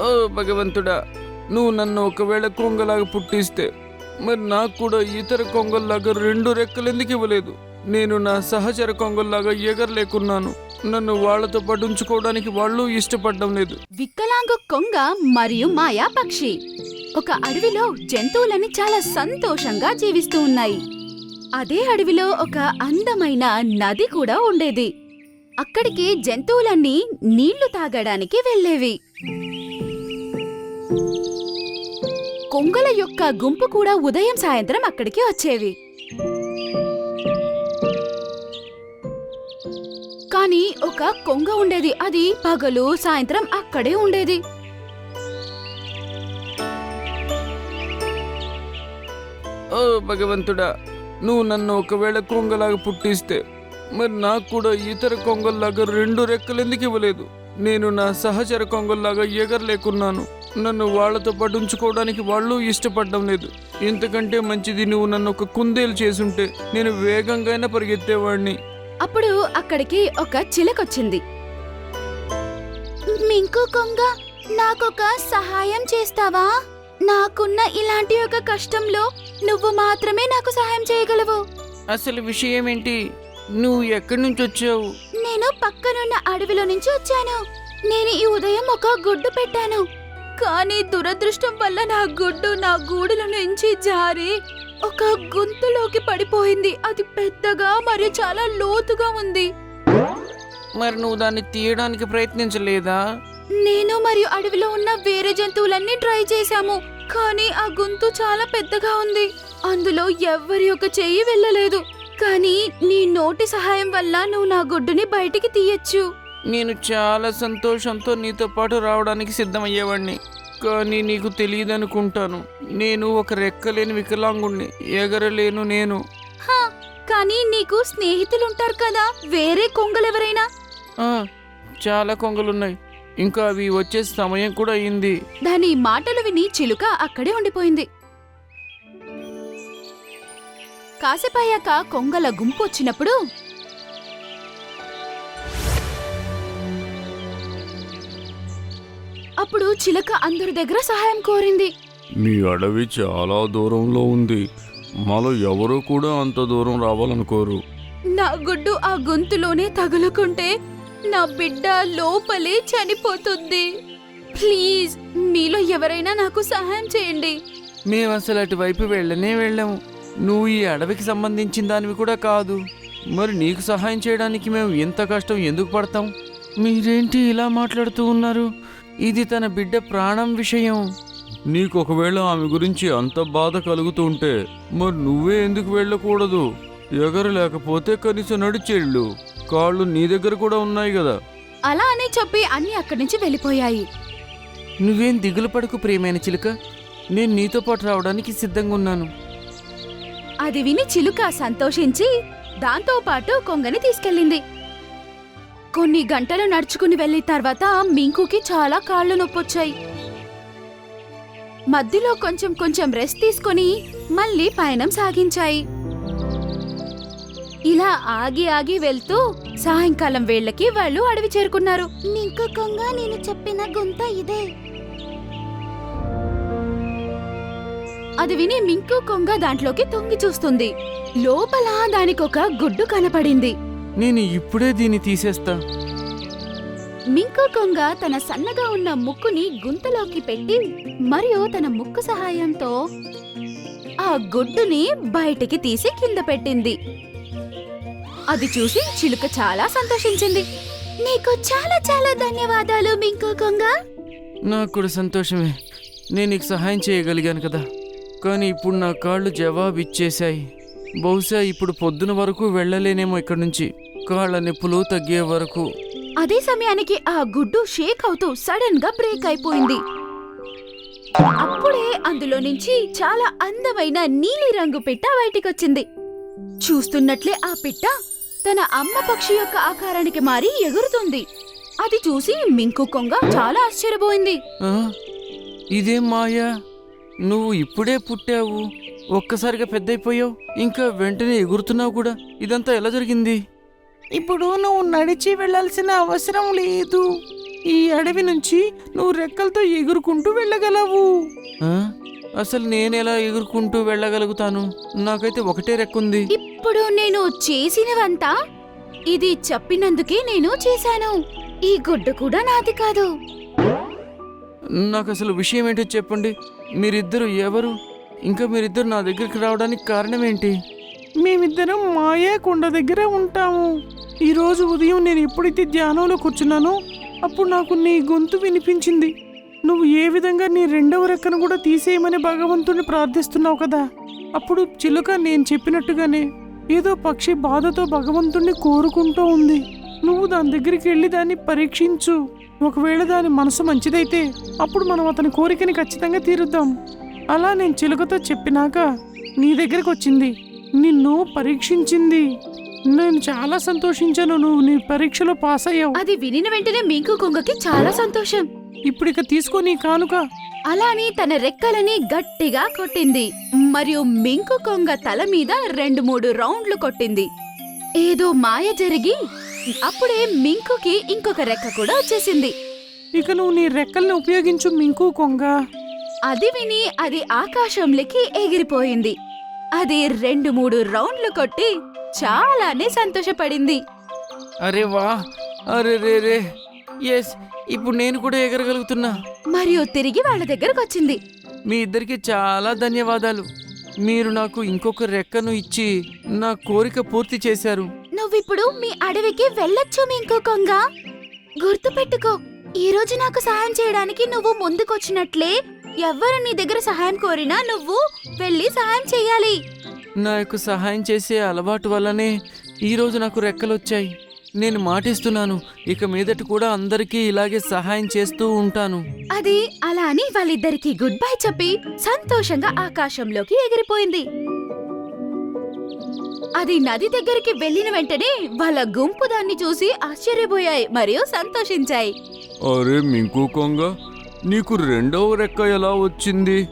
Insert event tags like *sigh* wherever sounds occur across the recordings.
ఓ భగవంతుడా నువ్వు నన్ను ఒకవేళ కొంగలాగా పుట్టిస్తే మరి నాకు కూడా ఇతర కొంగల్లాగా రెండు రెక్కలు ఎందుకు ఇవ్వలేదు? నేను నా సహచర కొంగల్లాగా ఎగరలేకున్నాను. నన్ను వాళ్ళతో పాటు ఉంచుకోవడానికి వాళ్ళు ఇష్టపడడం లేదు. వికలాంగు కొంగ మరియు మాయా పక్షి ఒక అడవిలో జంతువులని చాలా సంతోషంగా జీవిస్తూ ఉన్నాయి. అదే అడవిలో ఒక అందమైన నది కూడా ఉండేది. అక్కడికి జంతువులన్నీ నీళ్ళు తాగడానికి వెళ్ళేవి. కొంగల యొక్క గుంపు కూడా ఉదయం సాయంత్రం అక్కడికి వచ్చేవి. కానీ ఒక కొంగ ఉండేది. అది పగలు సాయంత్రం అక్కడే ఉండేది. ఓ భగవంతుడా నువ్వు నన్ను ఒకవేళ కొంగలాగా పుట్టిస్తే మరి నాకు కూడా ఇతర కొంగల్లాగా రెండు రెక్కలు ఎందుకు ఇవ్వలేదు? నేను నా సహచర కొంగల్లాగా ఎగరలేకున్నాను. నన్ను వాళ్ళతో పాటు ఉంచుకోవడానికి వాళ్ళు ఇష్టపడడం లేదు. ఇంతకంటే మంచిది నువ్వు నన్ను ఒక కుందేలు చేసుంటే నేను వేగంగా పరిగెత్తేవాడిని. అప్పుడు అక్కడికి ఒక చిలకొచ్చింది. మింకు కొంగ నాకొక సహాయం చేస్తావా? నాకున్న ఇలాంటి ఒక కష్టంలో నువ్వు మాత్రమే నాకు సహాయం చేయగలవు. అసలు విషయం ఏంటి నువ్వు ఎక్కడి నుంచి వచ్చావు? నేను పక్కనున్న అడవిలో నుంచి వచ్చాను. నేను ఈ ఉదయం ఒక గుడ్డు పెట్టాను. కానీ దురదృష్టం వల్ల నా గుడ్డు నా గూడుల నుంచి జారి ఒక గుంతులోకి పడిపోయింది. అది పెద్దగా మరియు చాలా లోతుగా ఉంది. మరి నువ్వు దాన్ని తీయడానికి ప్రయత్నించలేదా? నేను మరియు అడవిలో ఉన్న వేరే జంతువులన్నీ ట్రై చేశాము కానీ ఆ గొంతు చాలా పెద్దగా ఉంది. అందులో ఎవ్వరి యొక్క చెయ్యి వెళ్ళలేదు. కానీ నీ నోటి సహాయం వల్ల నువ్వు నా గుడ్డుని బయటికి తీయచ్చు. నేను చాలా సంతోషంతో నీతో పాటు రావడానికి సిద్ధమయ్యేవాడిని. కానీ నీకు తెలియదనుకుంటాను. నేను ఒక రెక్కలేని వికలాంగుణ్ణి. ఎగరలేను నేను. హా, కానీ నీకు స్నేహితులుంటారు కదా? వేరే కొంగలెవరైనా? ఆ, చాలా కొంగలున్నాయి. ఇంకా అవి వచ్చే సమయం కూడా అయింది. దాని మాటలు విని చిలుక అక్కడే ఉండిపోయింది. కాసేపయ్యాక కొంగల గుంపు వచ్చినప్పుడు అప్పుడు చిలుక అందరి దగ్గర సహాయం కోరింది. మీ అడవి చాలా దూరంలో ఉంది. మాలో ఎవరు కూడా అంత దూరం రావాలనుకోరు. నా గుడ్డు ఆ గొంతులోనే తగులుకుంటే నా బిడ్డ లోపలే చనిపోతుంది. ప్లీజ్ మీలో ఎవరైనా నాకు సహాయం చేయండి. మేము అసలు అటువైపు వెళ్ళనే వెళ్ళాము. నువ్వు ఈ అడవికి సంబంధించిన దానివి కూడా కాదు. మరి నీకు సహాయం చేయడానికి మేము ఎంత కష్టం ఎందుకు పడతాం? మీరేంటి ఇలా మాట్లాడుతూ ఉన్నారు? ఇది తన బిడ్డ ప్రాణం విషయం. నీకు ఒకవేళ ఆమె గురించి అంత బాధ కలుగుతూ ఉంటే మరి నువ్వే ఎందుకు వెళ్ళకూడదు? ఎగరు లేకపోతే కనీసం నడిచేళ్ళు. కాళ్ళు నీ దగ్గర కూడా ఉన్నాయి కదా. అలా అని చెప్పి అన్ని అక్కడి నుంచి వెళ్ళిపోయాయి. నువ్వేం దిగులు పడకు ప్రియమైన చిలుక. నేను నీతో పాటు రావడానికి సిద్ధంగా ఉన్నాను. అది విని చిలుక సంతోషించి దాంతో పాటు కొంగని తీసుకెళ్ళింది. కొన్ని గంటలు నడుచుకుని వెళ్ళిన తర్వాత మింకుకి చాలా కాళ్ళు నొప్పొచ్చాయి. మధ్యలో కొంచెం కొంచెం రెస్ట్ తీసుకొని మళ్ళీ పయనం సాగించాయి. ఇలా ఆగి ఆగి వెళ్తూ సాయంకాలం వేళ్ళకి వాళ్ళు అడవి చేరుకున్నారు. మింకు కొంగ నేను చెప్పిన గుంత ఇదే. అది విని మింకు కొంగ దాంట్లోకి తొంగి చూస్తుంది. లోపల దానికొక గుడ్డు కనపడింది. నేను ఇప్పుడే దీన్ని తీసేస్తా. మింకు కొంగ తన సన్నగా ఉన్న ముక్కుని గుంతలోకి పెట్టి మరియు తన ముక్కు సహాయంతో ఆ గుడ్డుని బయటికి తీసి కింద పెట్టింది. అది చూసి చిలుక చాలా సంతోషించింది. నీకు చాలా చాలా ధన్యవాదాలు మింకు కొంగ. నాకు కూడా సంతోషమే. నేను నీకు సహాయం చేయగలిగాను కదా. కానీ ఇప్పుడు నా కాళ్ళు జవాబు ఇచ్చేశాయి బహుశా ఇప్పుడు పొద్దున వరకు వెళ్ళలేనేమో ఇక్కడి నుంచి. కాళ్ళ నొప్పులు తగ్గే వరకు. అదే సమయానికి ఆ గుడ్డు షేక్ అవుతూ సడన్గా బ్రేక్ అయిపోయింది. అప్పుడే అందులో నుంచి చాలా అందమైన నీలి రంగు పిట్ట బయటికొచ్చింది. చూస్తున్నట్లే ఆ పిట్ట తన అమ్మ పక్షి యొక్క ఆకారానికి మారి ఎగురుతుంది. అది చూసి మింకు కొంగ చాలా ఆశ్చర్యపోయింది? ఇదేం మాయా? నువ్వు ఇప్పుడే పుట్టావు. ఒక్కసారిగా పెద్దయిపోయావు. ఇంకా వెంటనే ఎగురుతున్నావు కూడా. ఇదంతా ఎలా జరిగింది? ఇప్పుడు నువ్వు నడిచి వెళ్ళాల్సిన అవసరం లేదు. ఈ అడవి నుంచి నువ్వు రెక్కలతో ఎగురుకుంటూ వెళ్ళగలవు. ఆ? అసలు నేనెలా ఎగురుకుంటూ వెళ్ళగలుగుతాను? నాకైతే ఒకటే రెక్కుంది. ఇప్పుడు నేను చేసినవంతా ఇది చెప్పినందుకే నేను చేశాను. ఈ గుడ్డు కూడా నాది కాదు. నాకు అసలు విషయం ఏంటో చెప్పండి. మీరిద్దరు ఎవరు? ఇంకా మీరిద్దరు నా దగ్గరికి రావడానికి కారణం ఏంటి మేమిద్దరం మాయా కొండ దగ్గరే ఉంటాము. ఈరోజు ఉదయం నేను ఎప్పుడైతే ధ్యానంలో కూర్చున్నానో అప్పుడు నాకు నీ గొంతు వినిపించింది. నువ్వు ఏ విధంగా నీ రెండవ రెక్కను కూడా తీసేయమని భగవంతుని ప్రార్థిస్తున్నావు కదా? అప్పుడు చిలుక నేను చెప్పినట్టుగానే ఏదో పక్షి బాధతో భగవంతుణ్ణి కోరుకుంటూ ఉంది. నువ్వు దాని దగ్గరికి వెళ్ళి దాన్ని పరీక్షించు. ఒకవేళ దాని మనసు మంచిదైతే అప్పుడు మనం అతని కోరికని ఖచ్చితంగా తీరుద్దాం. అలా నేను చిలుకతో చెప్పినాక నీ దగ్గరకు వచ్చింది. నిన్ను పరీక్షించింది. నేను చాలా సంతోషించాను నువ్వు నీ పరీక్షలో పాస్ అయ్యావు. అది వినిన వెంటనే మింకు కొంగకి చాలా సంతోషం. ఇప్పుడు ఇక తీసుకో నీ కానుక. అలాని తన రెక్కలని గట్టిగా కొట్టింది. మరియు మింకు కొంగ తల మీద రెండు మూడు రౌండ్లు కొట్టింది. ఏదో మాయ జరిగి అప్పుడే మింకుకి ఇంకొక రెక్క కూడా వచ్చేసింది. ఇక నువ్వు నీ రెక్కల్ని ఉపయోగించు మింకు కొంగ. అది విని అది ఆకాశంలోకి ఎగిరిపోయింది. అది రెండు మూడు రౌండ్లు కొట్టి చాలానే సంతోషపడింది. అరే వా అరే రే రే. ఎస్ ఇప్పుడు నేను కూడా ఎగరగలుగుతున్నా. మరియు తిరిగి వాళ్ళ దగ్గరకు వచ్చింది. మీ ఇద్దరికి చాలా ధన్యవాదాలు. మీరు నాకు ఇంకొక రెక్కను ఇచ్చి నా కోరిక పూర్తి చేశారు. నువ్విప్పుడు మీ అడవికి వెళ్ళొచ్చు మింకు కొంగ. గుర్తుపెట్టుకో ఈ రోజు నాకు సహాయం చేయడానికి నువ్వు ముందుకొచ్చినట్లే ఎవ్వరు నీ దగ్గర సహాయం కోరినా నువ్వు వెళ్ళి సహాయం చెయ్యాలి నా యొక్క సహాయం చేసే అలవాటు వల్లనే ఈరోజు నాకు రెక్కలొచ్చాయి. నేను మాటిస్తున్నాను. ఇక మీదట కూడా అందరికీ ఇలాగే సహాయం చేస్తూ ఉంటాను. అది అలా అని వాళ్ళిద్దరికి గుడ్ బై చెప్పి సంతోషంగా ఆకాశంలోకి ఎగిరిపోయింది. అది నది దగ్గరికి వెళ్ళిన వెంటనే వాళ్ళ గుంపు దాన్ని చూసి ఆశ్చర్యపోయాయి మరియు సంతోషించాయి. అరే మింకు కొంగ నీకు రెండవ రెక్క ఎలా వచ్చింది?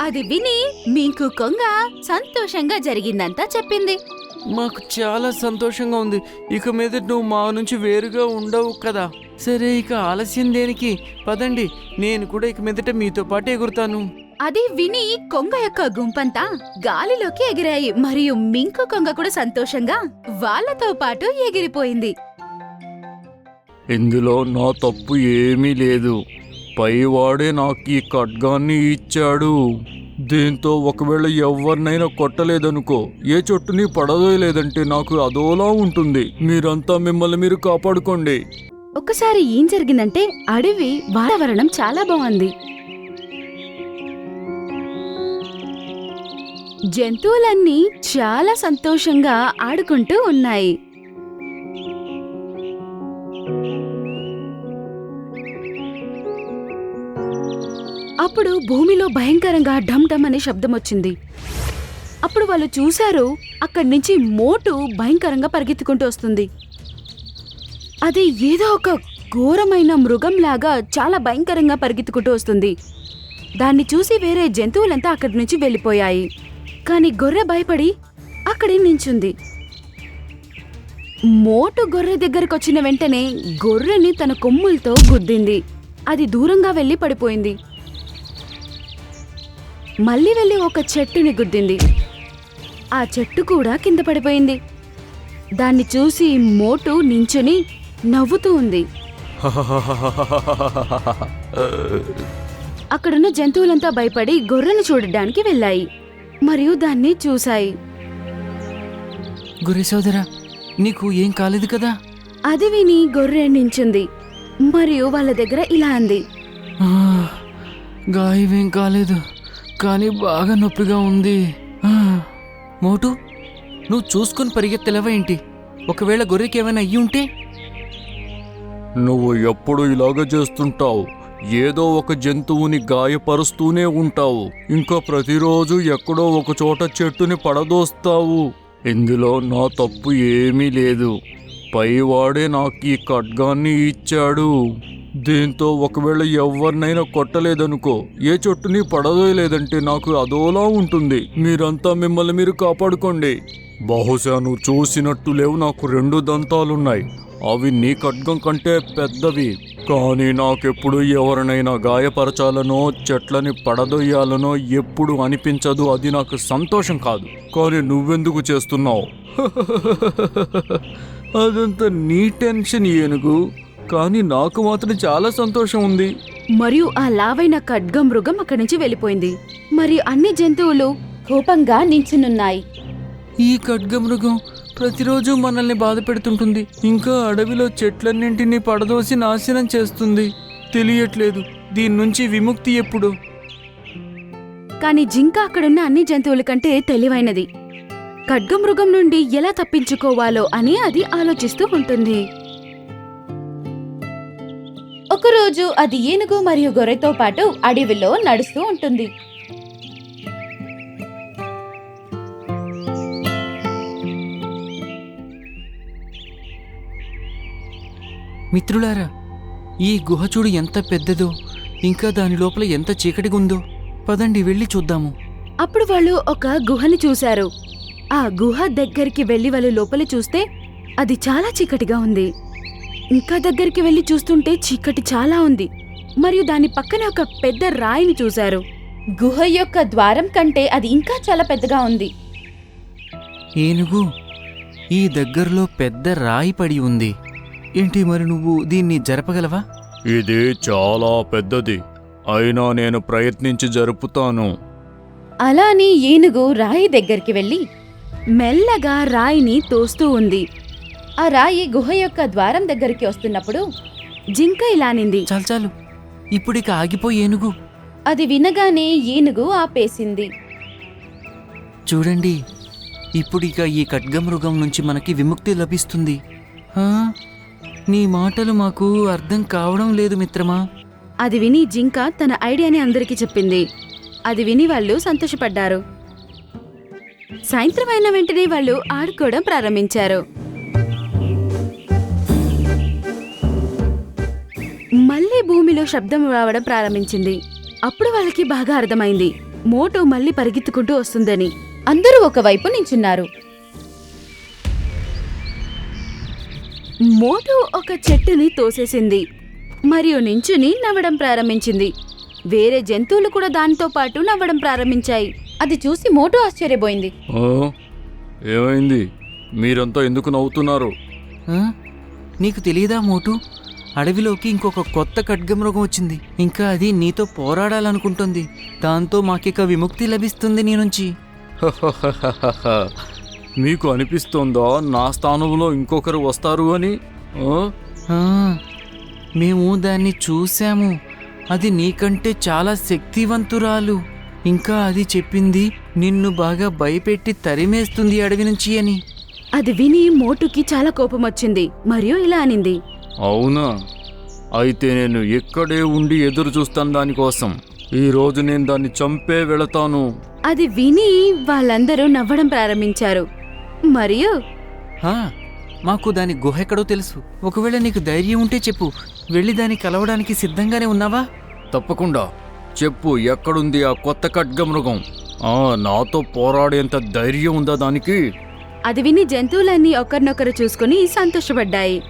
అది విని మింకు కొంగ సంతోషంగా జరిగిందంతా చెప్పింది. మాకు చాలా సంతోషంగా ఉంది. ఇక మీద నువ్వు మా నుంచి వేరుగా ఉండవు కదా. సరే ఇక ఆలస్యం దేనికి? పదండి నేను కూడా ఇక మీదట మీతో పాటు ఎగురుతాను. అది విని కొంగ యొక్క గుంపంతా గాలిలోకి ఎగిరాయి. మరియు మింకు కొంగ కూడా సంతోషంగా వాళ్ళతో పాటు ఎగిరిపోయింది. ఇందులో నా తప్పు ఏమీ లేదు. పైవాడే నాకు ఈ ఖడ్గాన్ని ఇచ్చాడు. దీంతో ఒకవేళ ఎవరినైనా కొట్టలేదనుకో ఏ చెట్టుని పడదోయలేదంటే నాకు అదోలా ఉంటుంది. మీరంతా మిమ్మల్ని మీరు కాపాడుకోండి. ఒకసారి ఏం జరిగిందంటే అడవి వాతావరణం చాలా బాగుంది. జంతువులన్నీ చాలా సంతోషంగా ఆడుకుంటూ ఉన్నాయి. భూమిలో భయంకరంగా ఢమ్ ఢమ్ అనే శబ్దం వచ్చింది. అప్పుడు వాళ్ళు చూశారు అక్కడి నుంచి మోటు భయంకరంగా పరిగెత్తుకుంటూ వస్తుంది. అది ఏదో ఒక ఘోరమైన మృగంలాగా చాలా భయంకరంగా పరిగెత్తుకుంటూ వస్తుంది. దాన్ని చూసి వేరే జంతువులంతా అక్కడి నుంచి వెళ్ళిపోయాయి. కానీ గొర్రె భయపడి అక్కడే నించుంది. మోటు గొర్రె దగ్గరకు వచ్చిన వెంటనే గొర్రెని తన కొమ్ములతో గుద్దింది. అది దూరంగా వెళ్ళి పడిపోయింది. మళ్ళీ వెళ్ళి ఒక చెట్టుని గుద్దింది. ఆ చెట్టు కూడా కింద పడిపోయింది. దాన్ని చూసి మోటు నించుని నవ్వుతూ ఉంది. అక్కడున్న జంతువులంతా భయపడి గొర్రెను చూడడానికి వెళ్ళాయి. మరియు దాన్ని చూశాయి. గురి సోదరా నీకు ఏం కాలేదు కదా? అది విని గొర్రె నించుంది. మరియు వాళ్ళ దగ్గర ఇలా అంది. ఆ, గాయమేం కాలేదు. కానీ బాగా నొప్పిగా ఉంది. మోటు నువ్వు చూసుకొని పరిగెత్తలేవా ఏంటి? ఒకవేళ గొర్రెకి ఏమైనా అయ్యి ఉంటే? నువ్వు ఎప్పుడు ఇలాగ చేస్తుంటావు? ఏదో ఒక జంతువుని గాయపరుస్తూనే ఉంటావు. ఇంకా ప్రతిరోజు ఎక్కడో ఒక చోట చెట్టుని పడదోస్తావు. ఇందులో నా తప్పు ఏమీ లేదు. పైవాడే నాకు ఈ ఖడ్గాన్ని ఇచ్చాడు. దీంతో ఒకవేళ ఎవరినైనా కొట్టలేదనుకో ఏ చెట్టుని పడదోయలేదంటే నాకు అదోలా ఉంటుంది. మీరంతా మిమ్మల్ని మీరు కాపాడుకోండి. బహుశా నువ్వు చూసినట్టు లేవు నాకు రెండు దంతాలున్నాయి. అవి నీ ఖడ్గం కంటే పెద్దవి. కానీ నాకెప్పుడు ఎవరినైనా గాయపరచాలనో చెట్లని పడదొయ్యాలనో ఎప్పుడు అనిపించదు అది నాకు సంతోషం కాదు. కానీ నువ్వెందుకు చేస్తున్నావు? *laughs* అదంతా నీ టెన్షన్ ఏనుగు. కానీ నాకు మాత్రం చాలా సంతోషం ఉంది. మరియు ఆ లావైన ఖడ్గ మృగం అక్కడి నుంచి వెళ్ళిపోయింది. మరియు అన్ని జంతువులు కోపంగా నించునున్నాయి. ఈ ఖడ్గమృగం ప్రతిరోజు మనల్ని బాధ పెడుతుంటుంది. ఇంకా అడవిలో చెట్లన్నింటినీ పడదోసి నాశనం చేస్తుంది. తెలియట్లేదు. దీని నుంచి విముక్తి ఎప్పుడు? కాని జింక అక్కడున్న అన్ని జంతువుల కంటే తెలివైనది. ఖడ్గమృగం నుండి ఎలా తప్పించుకోవాలో అని అది ఆలోచిస్తూ ఉంటుంది. ఒకరోజు అది ఏనుగు మరియు గొర్రెతో పాటు అడవిలో నడుస్తూ ఉంటుంది. మిత్రులారా ఈ గుహ చూడు ఎంత పెద్దదో ఇంకా దాని లోపల ఎంత చీకటిగా ఉందో పదండి వెళ్ళి చూద్దాము. అప్పుడు వాళ్ళు ఒక గుహని చూశారు. ఆ గుహ దగ్గరికి వెళ్ళి వాళ్ళు లోపల చూస్తే అది చాలా చీకటిగా ఉంది. ఇంకా దగ్గరికి వెళ్ళి చూస్తుంటే చీకటి చాలా ఉంది. మరియు దాని పక్కన ఒక పెద్ద రాయిని చూశారు. గుహ యొక్క ద్వారం కంటే అది ఇంకా చాలా పెద్దగా ఉంది. ఏనుగు ఈ దగ్గరలో పెద్ద రాయి పడి ఉంది. ఏంటి మరి నువ్వు దీన్ని జరపగలవా? ఇది చాలా పెద్దది. అయినా నేను ప్రయత్నించి జరుపుతాను. అలా అని ఏనుగు రాయి దగ్గరికి వెళ్ళి మెల్లగా రాయిని తోస్తూ ఉంది. ఆ రాయి గుహ యొక్క ద్వారం దగ్గరికి వస్తున్నప్పుడు జింక ఇలానింది చాలు చాలు. ఇప్పుడిక ఆగిపోయి ఏనుగు. అది వినగానే ఏనుగు ఆపేసింది. చూడండి ఇప్పుడిక ఈ ఖడ్గమృగం నుంచి మనకి విముక్తి లభిస్తుంది? నీ మాటలు మాకు అర్థం కావడం లేదు మిత్రమా? అది విని జింక తన ఐడియాని అందరికీ చెప్పింది. అది విని వాళ్ళు సంతోషపడ్డారు. సాయంత్రం అయిన వెంటనే వాళ్ళు ఆడుకోవడం ప్రారంభించారు. భూమిలో శబ్దం రావడం ప్రారంభించింది. అప్పుడు వాళ్ళకి బాగా అర్థమైంది. మోటు మళ్ళీ పరిగెత్తుకుంటూ వస్తుందని. అందరూ ఒకవైపు నించున్నారు. మోటు ఒక చెట్టుని తోసేసింది. మరియు నించుని నవ్వడం ప్రారంభించింది. వేరే జంతువులు కూడా దానితో పాటు నవ్వడం ప్రారంభించాయి. అది చూసి మోటు ఆశ్చర్యపోయింది. ఆ? ఏమైంది? మీరంతా ఎందుకు నవ్వుతున్నారు? ఆ? నీకు తెలియదా మోటు? అడవిలోకి ఇంకొక కొత్త ఖడ్గమృగం వచ్చింది. ఇంకా అది నీతో పోరాడాలనుకుంటుంది. దాంతో మాకిక విముక్తి లభిస్తుంది నీ నుంచి. మీకు అనిపిస్తోందా నా స్థానంలో ఇంకొకరు వస్తారు అని? మేము దాన్ని చూశాము. అది నీకంటే చాలా శక్తివంతురాలు. ఇంకా అది చెప్పింది నిన్ను బాగా భయపెట్టి తరిమేస్తుంది అడవి నుంచి అని. అది విని మోటుకి చాలా కోపం వచ్చింది మరియు ఇలా అనింది. అవునా? అయితే నేను ఇక్కడే ఉండి ఎదురు చూస్తాను దానికోసం. ఈ రోజు నేను దాన్ని చంపే వెళతాను. అది విని వాళ్ళందరూ నవ్వడం ప్రారంభించారు. మరియు? మాకు దాని గుహ ఎక్కడో తెలుసు. ఒకవేళ నీకు ధైర్యం ఉంటే చెప్పు. వెళ్ళి దాన్ని కలవడానికి సిద్ధంగానే ఉన్నావా? తప్పకుండా. చెప్పు ఎక్కడుంది ఆ కొత్త ఖడ్గమృగం? ఆ నాతో పోరాడేంత ధైర్యం ఉందా దానికి? అది విని జంతువులన్నీ ఒకరినొకరు చూసుకుని సంతోషపడ్డాయి.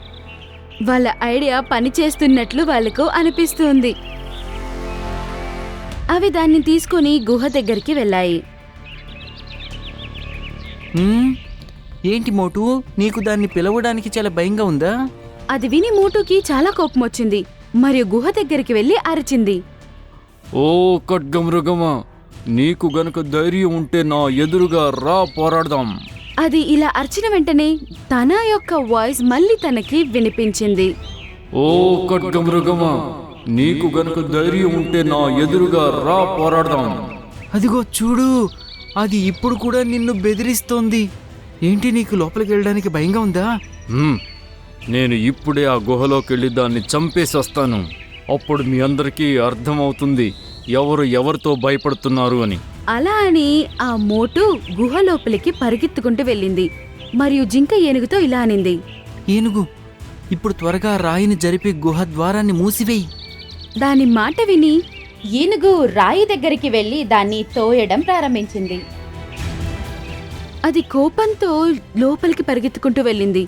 వాళ్ళ ఐడియా పనిచేస్తున్నట్లు వాళ్ళకు అనిపిస్తుంది. అవి దాన్ని తీసుకుని గుహ దగ్గరికి వెళ్ళాయి. ఏంటి మోటు? నీకు దాన్ని పిలవడానికి చాలా భయంగా ఉందా? అది విని మోటుకి చాలా కోపం వచ్చింది. మరియు గుహ దగ్గరికి వెళ్ళి అరిచింది. ఓ ఖడ్గమృగమా నీకు గనుక ధైర్యం ఉంటే నా ఎదురుగా రా పోరాడదాం. అది ఇలా అరిచిన వెంటనే తన యొక్క వాయిస్ మళ్ళీ తనకి వినిపించింది. ఓ ఖడ్గమృగమా నీకు గనుక ధైర్యం ఉంటే నా ఎదురుగా రా పోరాడదాం. అదిగో చూడు అది ఇప్పుడు కూడా నిన్ను బెదిరిస్తోంది. ఏంటి నీకు లోపలికి వెళ్ళడానికి భయంగా ఉందా? హ్మ్, నేను ఇప్పుడే ఆ గుహలోకి వెళ్ళి దాన్ని చంపేసి వస్తాను. అప్పుడు మీ అందరికీ అర్థమవుతుంది ఎవరు ఎవరితో భయపడుతున్నారు అని. అలా అని ఆ మోటు గుహ లోపలికి పరిగెత్తుకుంటూ వెళ్ళింది. మరియు జింక ఏనుగుతో ఇలా అనింది. ఏనుగు ఇప్పుడు త్వరగా రాయిని జరిపి గుహ ద్వారాన్ని మూసివేయి. దాని మాట విని ఏనుగు రాయి దగ్గరికి వెళ్ళి దాన్ని తోయడం ప్రారంభించింది. అది కోపంతో లోపలికి పరిగెత్తుకుంటూ వెళ్ళింది.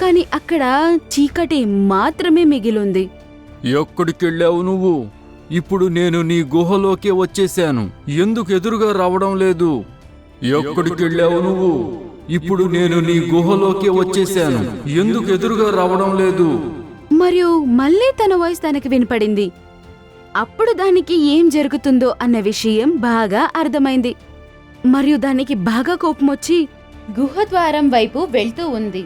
కాని అక్కడ చీకటి మాత్రమే మిగిలుంది. ఎక్కడికెళ్ళావు నువ్వు? ఇప్పుడు నేను నీ గుహలోకే వచ్చేశాను. ఎందుకు ఎదురుగా రావడం లేదు? ఎక్కడికెళ్ళావు నువ్వు? ఇప్పుడు నేను నీ గుహలోకే వచ్చేశాను. ఎందుకు ఎదురుగా రావడం లేదు? మరియు మళ్ళీ తన వాయిస్ తనకి వినపడింది. అప్పుడు దానికి ఏం జరుగుతుందో అన్న విషయం బాగా అర్థమైంది. మరియు దానికి బాగా కోపమొచ్చి గుహ ద్వారం వైపు వెళ్తూ ఉంది.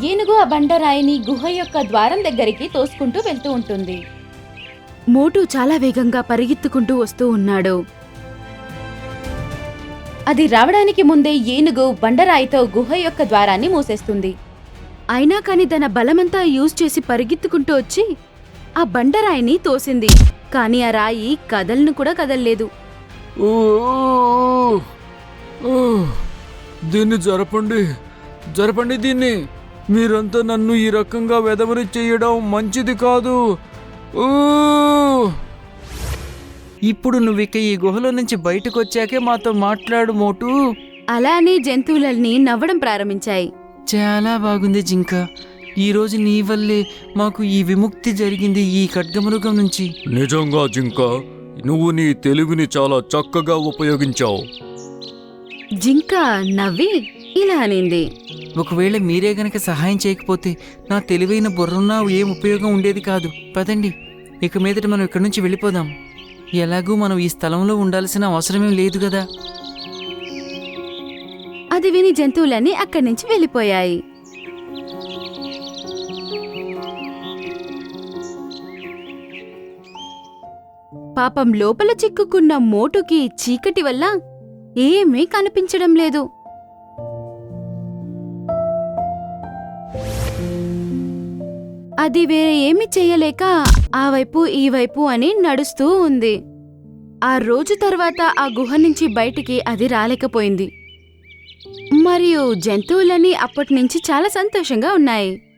ఏనుగు ఆ బండరాయిని గుహ యొక్క ద్వారం దగ్గరికి తోసుకుంటూ వెళ్తూ ఉంటుంది. మోటు చాలా వేగంగా పరిగెత్తుకుంటూ వస్తూ ఉన్నాడు. అది రావడానికి ముందే ఏనుగు బండరాయితో గుహ యొక్క ద్వారాన్ని మూసేస్తుంది. అయినా కాని తన బలమంతా యూజ్ చేసి పరిగెత్తుకుంటూ వచ్చి ఆ బండరాయిని తోసింది. కాని ఆ రాయి కదలను కూడా కదల్లేదు! దీన్ని జరపండి. జరపండి దీన్ని. మీరంతా నన్ను ఈ రకంగా వెదవరి చేయడం మంచిది కాదు. ఊ! ఇప్పుడు నువ్వు ఇక ఈ గుహలో నుంచి బయటకు వచ్చాకే మాతో మాట్లాడు మోటు. అలానే జంతువులన్నీ నవ్వడం ప్రారంభించాయి. చాలా బాగుంది జింక. ఈ రోజు నీ వల్లే మాకు ఈ విముక్తి జరిగింది ఈ ఖడ్గమృగం నుంచి. నిజంగా జింక నువ్వు నీ తెలివిని చాలా చక్కగా ఉపయోగించావు. జింక నవ్వి ఇలా అనింది. ఒకవేళ మీరే గనక సహాయం చేయకపోతే నా తెలివైన బుర్రున్నా ఏం ఉపయోగం ఉండేది కాదు. పదండి. ఇక మీదట మనం ఇక్కడి నుంచి వెళ్ళిపోదాం. ఎలాగూ మనం ఈ స్థలంలో ఉండాల్సిన అవసరమేం లేదు కదా అది విని జంతువులన్నీ అక్కడి నుంచి వెళ్ళిపోయాయి. పాపం లోపల చిక్కుకున్న మోటుకి చీకటి వల్ల ఏమీ కనిపించడం లేదు. అది వేరే ఏమీ చేయలేక ఆ వైపు ఈ వైపు అని నడుస్తూ ఉంది. ఆ రోజు తర్వాత ఆ గుహ నుంచి బయటికి అది రాలేకపోయింది. మరియు జంతువులన్నీ అప్పటి నుంచి చాలా సంతోషంగా ఉన్నాయి.